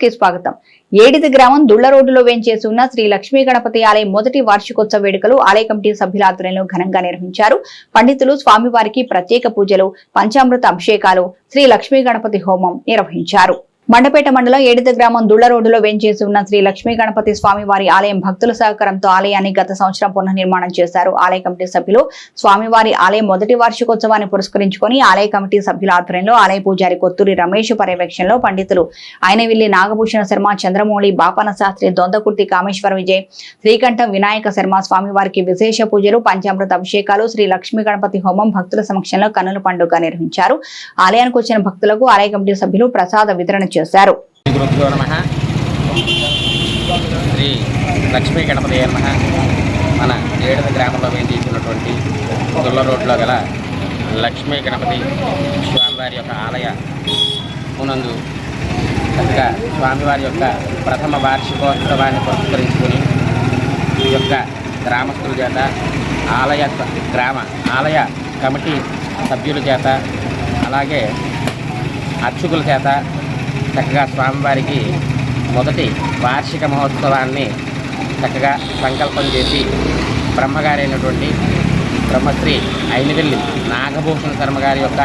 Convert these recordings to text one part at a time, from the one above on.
కి స్వాగతం. ఏడిది గ్రామం దుళ్ళ రోడ్డులో వేంచేసి ఉన్న శ్రీ లక్ష్మీ గణపతి ఆలయం మొదటి వార్షికోత్సవ వేడుకలు ఆలయ కమిటీ సభ్యుల ఆధ్వర్యంలో ఘనంగా నిర్వహించారు. పండితులు స్వామివారికి ప్రత్యేక పూజలు పంచామృత అభిషేకాలు శ్రీ లక్ష్మీ గణపతి హోమం నిర్వహించారు. మండపేట మండలం ఏడిద గ్రామం దుళ్ళ రోడ్డులో వెంచేసి ఉన్న శ్రీ లక్ష్మీ గణపతి స్వామి వారి ఆలయం భక్తుల సహకారంతో ఆలయాన్ని గత సంవత్సరం పునర్నిర్మాణం చేశారు. ఆలయ కమిటీ సభ్యులు స్వామివారి ఆలయం మొదటి వార్షికోత్సవాన్ని పురస్కరించుకొని ఆలయ కమిటీ సభ్యుల ఆధ్వర్యంలో ఆలయ పూజారి కొత్తూరి రమేష్ పర్యవేక్షణలో పండితులు ఆయనవిల్లి నాగభూషణ శర్మ చంద్రమౌళి బాపన శాస్త్రి దొందకుర్తి కామేశ్వర విజయ్ శ్రీకంఠం వినాయక శర్మ స్వామివారికి విశేష పూజలు పంచామృత అభిషేకాలు శ్రీ లక్ష్మీ గణపతి హోమం భక్తుల సమక్షంలో కన్నుల పండుగ నిర్వహించారు. ఆలయానికి వచ్చిన భక్తులకు ఆలయ కమిటీ సభ్యులు ప్రసాద వితరణ చేశారు. చేశారు. శ్రీ లక్ష్మీ గణపతి నమ. మన ఏడు గ్రామంలో వేయించినటువంటి దుల్ల రోడ్లో గల లక్ష్మీ గణపతి స్వామివారి యొక్క ఆలయ మునందు చక్కగా స్వామివారి యొక్క ప్రథమ వార్షికోత్సవాన్ని పురస్కరించుకొని ఈ యొక్క గ్రామస్తుల చేత ఆలయ గ్రామ ఆలయ కమిటీ సభ్యుల చేత అలాగే అర్చకుల చేత చక్కగా స్వామివారికి మొదటి వార్షిక మహోత్సవాన్ని చక్కగా సంకల్పం చేసి బ్రహ్మగారైనటువంటి బ్రహ్మశ్రీ ఐనివెల్లి నాగభూషణ శర్మ గారి యొక్క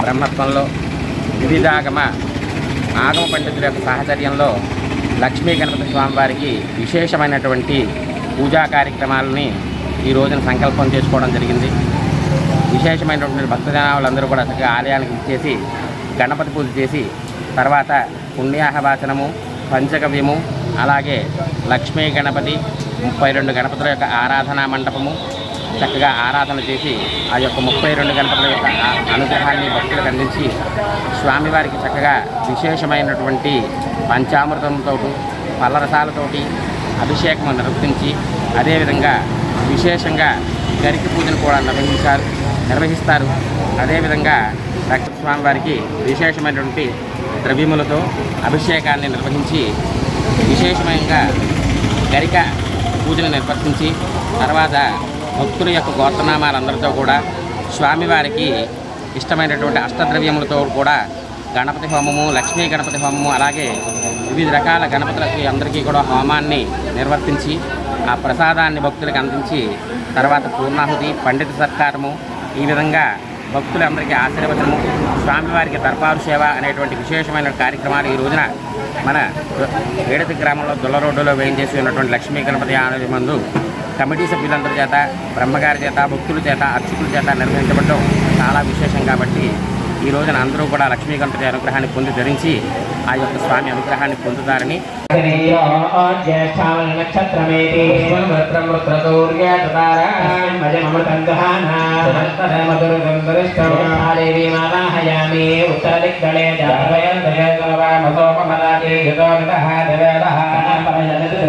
బ్రహ్మత్వంలో వివిధాగమ ఆగమ పండితుల యొక్క సాహచర్యంలో లక్ష్మీ గణపతి స్వామివారికి విశేషమైనటువంటి పూజా కార్యక్రమాలని ఈ రోజున సంకల్పం చేసుకోవడం జరిగింది. విశేషమైనటువంటి భక్తజనాలందరూ కూడా చక్కగా ఆలయానికి ఇచ్చేసి గణపతి పూజ చేసి తర్వాత పుణ్యాహవాచనము పంచగవ్యము అలాగే లక్ష్మీ గణపతి ముప్పై రెండు గణపతుల యొక్క ఆరాధనా మండపము చక్కగా ఆరాధన చేసి ఆ యొక్క ముప్పై రెండు గణపతుల యొక్క అనుగ్రహాన్ని భక్తులకు అందించి స్వామివారికి చక్కగా విశేషమైనటువంటి పంచామృతంతో పల్లరసాలతోటి అభిషేకం నిర్వర్తించి అదేవిధంగా విశేషంగా గరికి పూజను కూడా నిర్వహించారు నిర్వహిస్తారు. అదేవిధంగా రక్త స్వామివారికి విశేషమైనటువంటి ద్రవ్యములతో అభిషేకాన్ని నిర్వహించి విశేషమైన గరిక పూజను నిర్వర్తించి తర్వాత భక్తుల యొక్క గోత్రనామాలందరితో కూడా స్వామివారికి ఇష్టమైనటువంటి అష్టద్రవ్యములతో కూడా గణపతి హోమము లక్ష్మీ గణపతి హోమము అలాగే వివిధ రకాల గణపతులకి అందరికీ కూడా హోమాన్ని నిర్వర్తించి ఆ ప్రసాదాన్ని భక్తులకు అందించి తర్వాత పూర్ణాహుతి పండిత సత్కారము ఈ విధంగా భక్తులందరికీ ఆశీర్వచనము. స్వామివారికి దర్బారు సేవ అనేటువంటి విశేషమైన కార్యక్రమాలు ఈ రోజున మన వేడతి గ్రామంలో దుల్ల రోడ్డులో వేయించేసి ఉన్నటువంటి లక్ష్మీ గణపతి ఆలయం మందు కమిటీ సభ్యులందరి చేత బ్రహ్మగారి చేత భక్తుల చేత అర్చకుల చేత నిర్వహించబడటం చాలా విశేషం కాబట్టి ఈ రోజున అందరూ కూడా లక్ష్మీ గణపతి అనుగ్రహాన్ని పొంది ధరించి ఆ యొక్క స్వామి అనుగ్రహాన్ని పొందుతారని